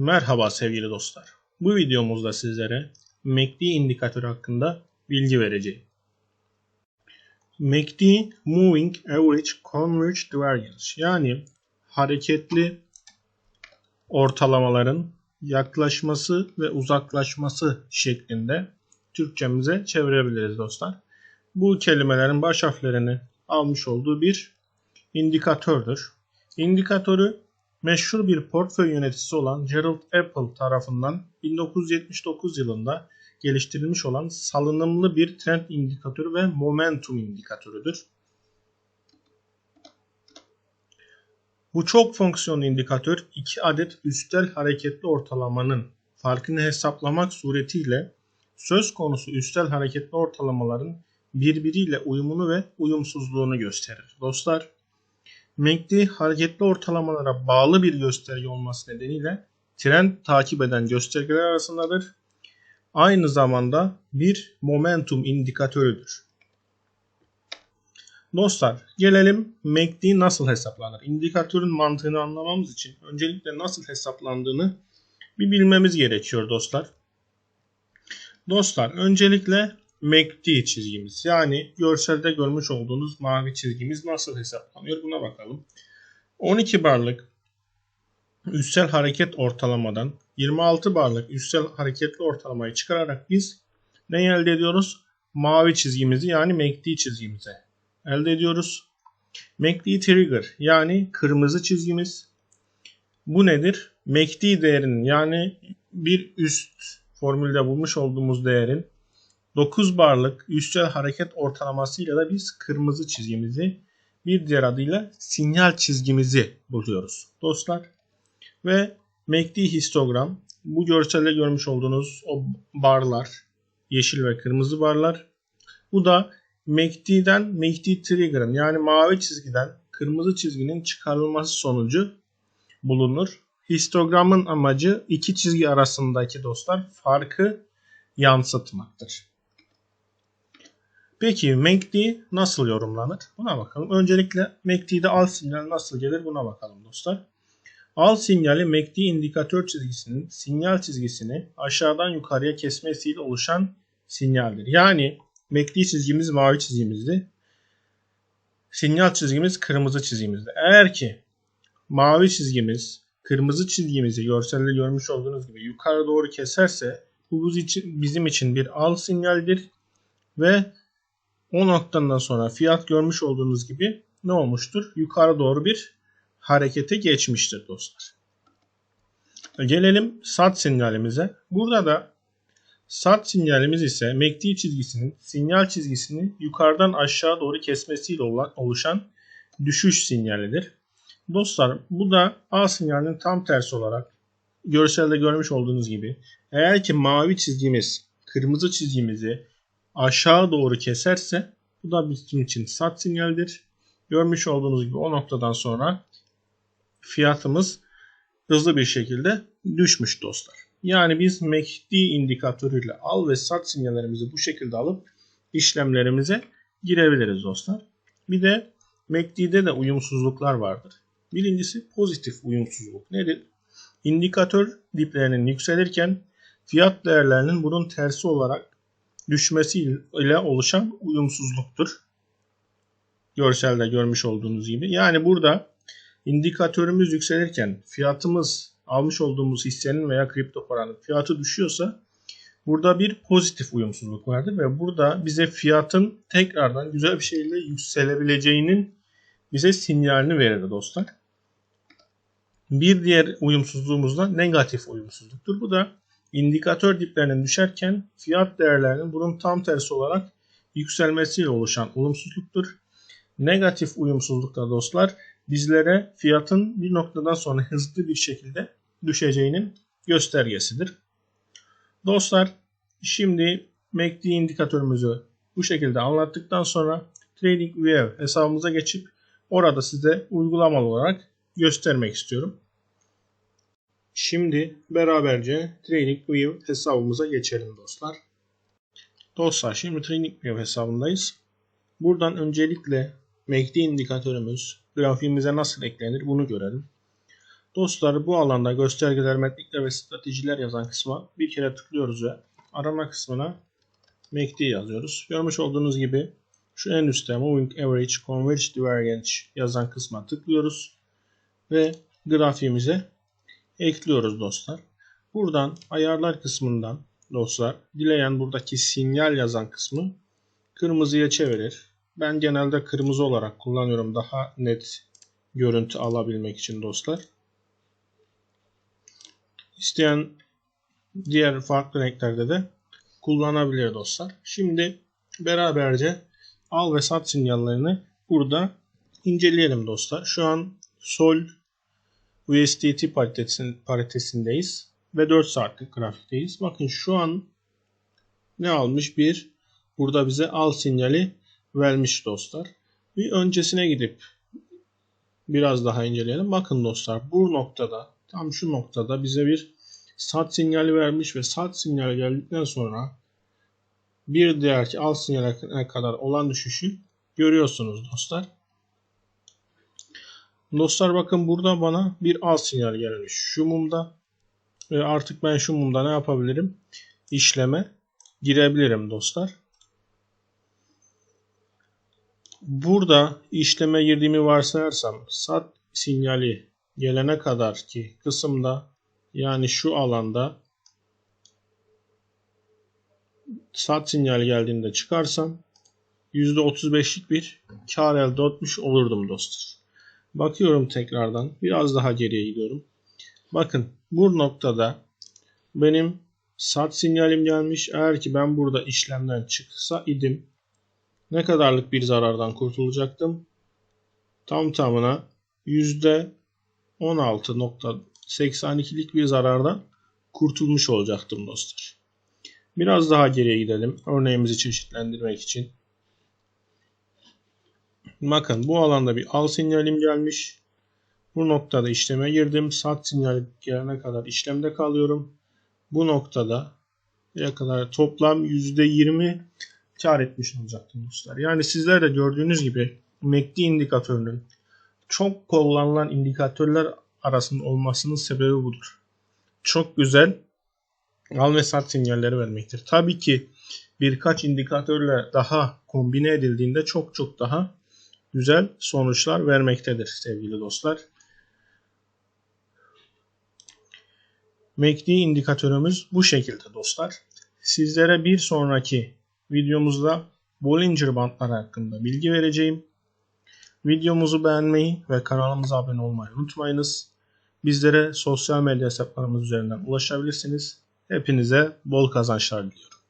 Merhaba sevgili dostlar. Bu videomuzda sizlere MACD indikatörü hakkında bilgi vereceğim. MACD Moving Average Converged Variance yani hareketli ortalamaların yaklaşması ve uzaklaşması şeklinde Türkçemize çevirebiliriz dostlar. Bu kelimelerin baş harflerini almış olduğu bir indikatördür. İndikatörü meşhur bir portföy yöneticisi olan Gerald Apple tarafından 1979 yılında geliştirilmiş olan salınımlı bir trend indikatörü ve momentum indikatörüdür. Bu çok fonksiyonlu indikatör iki adet üstel hareketli ortalamanın farkını hesaplamak suretiyle söz konusu üstel hareketli ortalamaların birbiriyle uyumunu ve uyumsuzluğunu gösterir. Dostlar MACD hareketli ortalamalara bağlı bir gösterge olması nedeniyle trend takip eden göstergeler arasındadır. Aynı zamanda bir momentum indikatörüdür. Dostlar gelelim MACD nasıl hesaplanır? İndikatörün mantığını anlamamız için öncelikle nasıl hesaplandığını bir bilmemiz gerekiyor dostlar. Dostlar öncelikle MACD çizgimiz yani görselde görmüş olduğunuz mavi çizgimiz nasıl hesaplanıyor buna bakalım. 12 barlık üstel hareket ortalamadan 26 barlık üstel hareketli ortalamayı çıkararak biz ne elde ediyoruz? Mavi çizgimizi yani MACD çizgimize elde ediyoruz. MACD trigger yani kırmızı çizgimiz. Bu nedir? MACD değerinin yani bir üst formülde bulmuş olduğumuz değerin 9 barlık üstel hareket ortalamasıyla da biz kırmızı çizgimizi bir diğer adıyla sinyal çizgimizi buluyoruz dostlar. Ve MACD histogram bu görselde görmüş olduğunuz o barlar yeşil ve kırmızı barlar. Bu da MACD'den MACD trigger'ın yani mavi çizgiden kırmızı çizginin çıkarılması sonucu bulunur. Histogramın amacı iki çizgi arasındaki dostlar farkı yansıtmaktır. Peki MACD nasıl yorumlanır? Buna bakalım. Öncelikle MACD'de al sinyal nasıl gelir buna bakalım dostlar. Al sinyali MACD indikatör çizgisinin sinyal çizgisini aşağıdan yukarıya kesmesiyle oluşan sinyaldir. Yani MACD çizgimiz mavi çizgimizdi. Sinyal çizgimiz kırmızı çizgimizdi. Eğer ki mavi çizgimiz kırmızı çizgimizi görselde görmüş olduğunuz gibi yukarı doğru keserse bu bizim için bir al sinyaldir ve o noktadan sonra fiyat görmüş olduğunuz gibi ne olmuştur? Yukarı doğru bir harekete geçmiştir dostlar. Gelelim sat sinyalimize. Burada da sat sinyalimiz ise MACD çizgisinin sinyal çizgisini yukarıdan aşağı doğru kesmesiyle oluşan düşüş sinyalidir. Dostlar bu da A sinyalinin tam tersi olarak görselde görmüş olduğunuz gibi eğer ki mavi çizgimiz kırmızı çizgimizi aşağı doğru keserse bu da bizim için sat sinyaldir. Görmüş olduğunuz gibi o noktadan sonra fiyatımız hızlı bir şekilde düşmüş dostlar. Yani biz MACD indikatörüyle al ve sat sinyallerimizi bu şekilde alıp işlemlerimize girebiliriz dostlar. Bir de MACD'de de uyumsuzluklar vardır. Birincisi pozitif uyumsuzluk nedir? İndikatör diplerinin yükselirken fiyat değerlerinin bunun tersi olarak düşmesiyle oluşan uyumsuzluktur. Görselde görmüş olduğunuz gibi. Yani burada indikatörümüz yükselirken fiyatımız almış olduğumuz hissenin veya kripto paranın fiyatı düşüyorsa burada bir pozitif uyumsuzluk vardır ve burada bize fiyatın tekrardan güzel bir şekilde yükselebileceğinin bize sinyalini verir dostlar. Bir diğer uyumsuzluğumuz da negatif uyumsuzluktur. Bu da indikatör diplerinin düşerken fiyat değerlerinin bunun tam tersi olarak yükselmesiyle oluşan olumsuzluktur. Negatif uyumsuzlukta dostlar bizlere fiyatın bir noktadan sonra hızlı bir şekilde düşeceğinin göstergesidir. Dostlar şimdi MACD indikatörümüzü bu şekilde anlattıktan sonra TradingView hesabımıza geçip orada size uygulamalı olarak göstermek istiyorum. Şimdi beraberce TradingView hesabımıza geçelim dostlar. Dostlar şimdi TradingView hesabındayız. Buradan öncelikle MACD indikatörümüz grafiğimize nasıl eklenir bunu görelim. Dostlar bu alanda göstergeler, metrikler ve stratejiler yazan kısma bir kere tıklıyoruz ve arama kısmına MACD yazıyoruz. Görmüş olduğunuz gibi şu en üstte Moving Average Converged Divergence yazan kısma tıklıyoruz ve grafiğimize ekliyoruz dostlar. Buradan ayarlar kısmından dostlar dileyen buradaki sinyal yazan kısmı kırmızıya çevirir. Ben genelde kırmızı olarak kullanıyorum daha net görüntü alabilmek için dostlar. İsteyen diğer farklı renklerde de kullanabilir dostlar. Şimdi beraberce al ve sat sinyallerini burada inceleyelim dostlar. Şu an Sol USDT paritesindeyiz ve 4 saatlik grafikteyiz. Bakın şu an ne almış? Bir burada bize al sinyali vermiş dostlar. Bir öncesine gidip biraz daha inceleyelim. Bakın dostlar bu noktada tam şu noktada bize bir sat sinyali vermiş ve sat sinyali geldikten sonra bir diğer al sinyaline kadar olan düşüşü görüyorsunuz dostlar. Dostlar bakın burada bana bir al sinyal gelmiş. Şu mumda ve artık ben şu mumda ne yapabilirim? İşleme girebilirim dostlar. Burada işleme girdiğimi varsayarsam sat sinyali gelene kadar ki kısımda yani şu alanda sat sinyali geldiğinde çıkarsam %35'lik bir kar elde etmiş olurdum dostlar. Bakıyorum tekrardan biraz daha geriye gidiyorum. Bakın bu noktada benim sat sinyalim gelmiş. Eğer ki ben burada işlemden çıksa idim ne kadarlık bir zarardan kurtulacaktım? Tam tamına %16.82'lik bir zarardan kurtulmuş olacaktım dostlar. Biraz daha geriye gidelim. Örneğimizi çeşitlendirmek için. Bakın bu alanda bir al sinyalim gelmiş. Bu noktada işleme girdim. Sat sinyali gelene kadar işlemde kalıyorum. Bu noktada ne kadar toplam %20 kar etmiş olacaktım dostlar. Yani sizler de gördüğünüz gibi MACD indikatörünün çok kullanılan indikatörler arasında olmasının sebebi budur. Çok güzel al ve sat sinyalleri vermektir. Tabii ki birkaç indikatörle daha kombine edildiğinde çok çok daha güzel sonuçlar vermektedir sevgili dostlar. MACD indikatörümüz bu şekilde dostlar. Sizlere bir sonraki videomuzda Bollinger bandları hakkında bilgi vereceğim. Videomuzu beğenmeyi ve kanalımıza abone olmayı unutmayınız. Bizlere sosyal medya hesaplarımız üzerinden ulaşabilirsiniz. Hepinize bol kazançlar diliyorum.